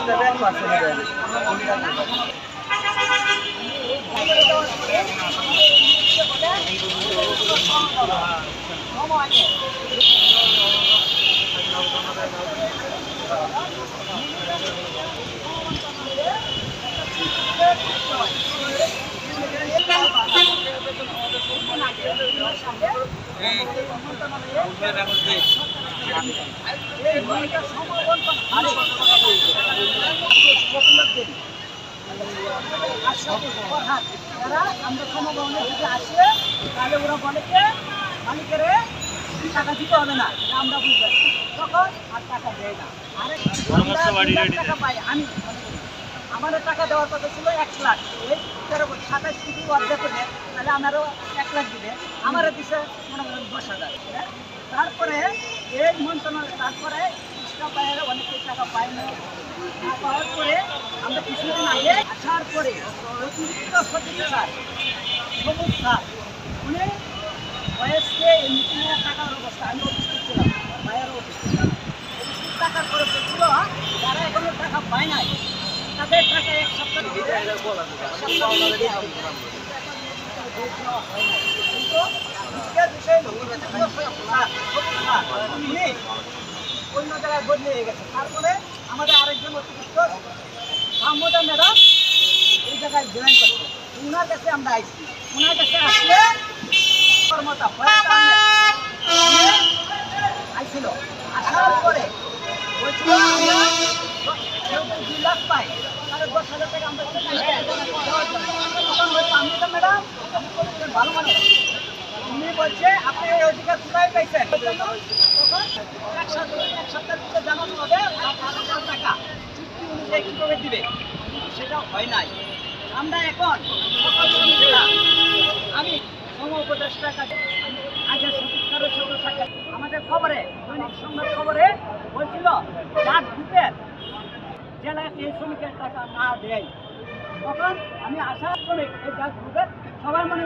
Seven percent দেন তারা আমরা সমভবনে যদি আসে তাহলে ওরা বলে যে মালিকের টাকা দিতে হবে না আমরা বুঝতে। তখন আর টাকা দেয় না আরেক টাকা পাই আমি। আমাদের টাকা দেওয়ার কথা ছিল এক লাখ। এই সাতাশ কোটি অর্ধেক তাহলে আমারও লাখ দিবে আমারও দিছে মনে করেন দশ হাজার হ্যাঁ? তারপরে এই মন্ত্রণালয়, তারপরে স্টাফ বাইরে অনেকে টাকা পায় না। পাওয়ার পরে আমরা কিছুদিন আগে আসার পরে অতিরিক্ত সচিব স্যার সবুজ স্যার, উনি বয়সকে মিটিংয়ে টাকার অবস্থা, আমি উপস্থিত ছিলাম, বাইরেও উপস্থিত উপস্থিত টাকার করে বলছিল যারা এখনও টাকা পায় নাই, তাদের টাকা এক সপ্তাহ অন্য জায়গায় বদলে গেছে তারপরে আমাদের আরেকজন অতিরিক্ত ম্যাডাম এই জায়গায় জয়েন করছে ওনার কাছে আমরা আইছি ওনার কাছে আসলে কর্মতা আইছিল আসার পরে দশ হাজার টাকা আমরা দেওয়ার জন্য তখন বলছে মাহমুদা ম্যাডাম আপনি বলেছেন ভালো মানুষ উনি বলছে, আপনি এই অধিকার কোথায় পাইছেন? এক সপ্তাহ এক সপ্তাহের ভিতরে জানানো হবে টাকা চুক্তি অনুযায়ী কীভাবে দিবে? সেটা হয় নাই। আমরা এখন আমি সম আগে সচিব স্যারের সাথে সাক্ষাৎ আমাদের খবরে, দৈনিক সংবাদ খবরে বলছিল ডাক গ্রুপের জেলায় এই শ্রমিকের টাকা না দেয়। তখন আমি আসার শ্রমিক এই গ্রুপের সবার মনে